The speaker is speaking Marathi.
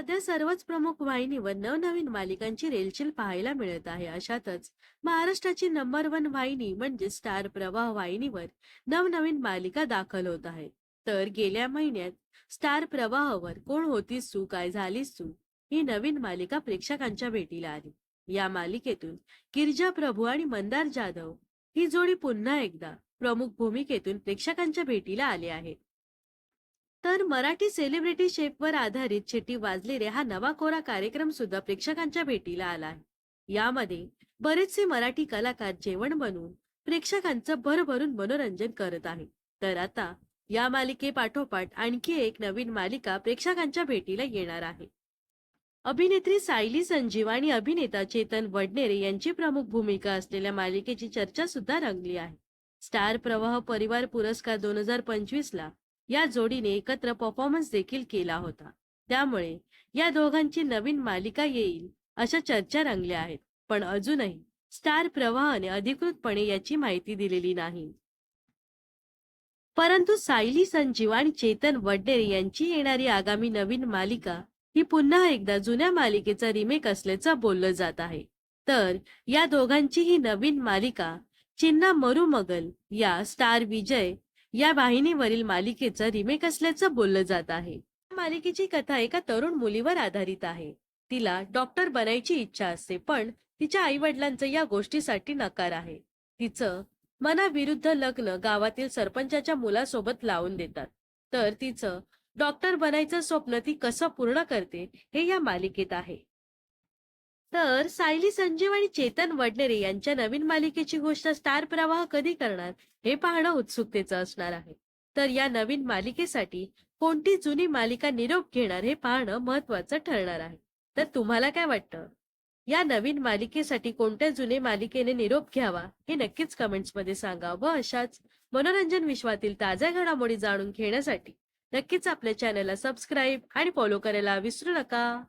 सध्या सर्वच प्रमुख वाहिनीवर नवनवीन मालिकांची रेलचेल पाहायला मिळत आहे. अशातच महाराष्ट्राची नंबर वन वाहिनी म्हणजे स्टार प्रवाह वाहिनीवर नवनवीन मालिका दाखल होत आहे. तर गेल्या महिन्यात स्टार प्रवाहावर कोण होती सू काय झाली सू ही नवीन मालिका प्रेक्षकांच्या भेटीला आली. या मालिकेतून गिरजा प्रभू आणि मंदार जाधव ही जोडी पुन्हा एकदा प्रमुख भूमिकेतून प्रेक्षकांच्या भेटीला आले आहे तर मराठी सेलिब्रिटी शेफवर आधारित चिठी वाजलेले हा नवा कोरा कार्यक्रम सुद्धा प्रेक्षकांच्या भेटीला आला आहे. यामध्ये बरेचसे मराठी कलाकार जेवण बनवून प्रेक्षकांचं भरभरून मनोरंजन करत आहे तर आता या मालिकेपाठोपाठ आणखी एक नवीन मालिका प्रेक्षकांच्या भेटीला येणार आहे. अभिनेत्री सायली संजीव आणि अभिनेता चेतन वडनेरे यांची प्रमुख भूमिका असलेल्या मालिकेची चर्चा सुद्धा रंगली आहे. स्टार प्रवाह परिवार पुरस्कार दोन हजार पंचवीस ला या जोडीने एकत्र परफॉर्मन्स देखील केला होता. त्यामुळे या दोघांची नवीन मालिका येईल अशा चर्चा रंगल्या आहेत. पण अजूनही स्टार प्रवाहाने अधिकृतपणे याची माहिती दिलेली नाही. परंतु सायली संजीव आणि चेतन वडनेरे यांची येणारी आगामी नवीन मालिका ही पुन्हा एकदा जुन्या मालिकेचा रिमेक असल्याचं बोललं जात आहे. तर या दोघांची ही नवीन मालिका चिन्ना मरुमगल या स्टार विजय या वाहिनीवरील मालिकेचं रिमेक असल्याचं बोललं जात आहे. मालिकेची कथा एका तरुण मुलीवर आधारित आहे. तिला डॉक्टर बनायची इच्छा असते पण तिच्या आई वडिलांचं या गोष्टीसाठी नकार आहे. तिचं मनाविरुद्ध लग्न गावातील सरपंचाच्या मुलासोबत लावून देतात. तर तिचं डॉक्टर बनायचं स्वप्न ती कसं पूर्ण करते हे या मालिकेत आहे. तर सायली संजीव आणि चेतन वडनेरे यांच्या नवीन मालिकेची गोष्ट स्टार प्रवाह कधी करणार हे पाहणं उत्सुकतेचं असणार आहे. तर या नवीन मालिकेसाठी कोणती जुनी मालिका निरोप घेणार हे पाहणं महत्वाचं ठरणार आहे. तर तुम्हाला काय वाटतं? या नवीन मालिकेसाठी कोणत्या जुने मालिकेने निरोप घ्यावा हे नक्कीच कमेंट्समध्ये सांगा व अशाच मनोरंजन विश्वातील ताज्या घडामोडी जाणून घेण्यासाठी नक्कीच आपल्या चॅनलला सबस्क्राईब आणि फॉलो करायला विसरू नका.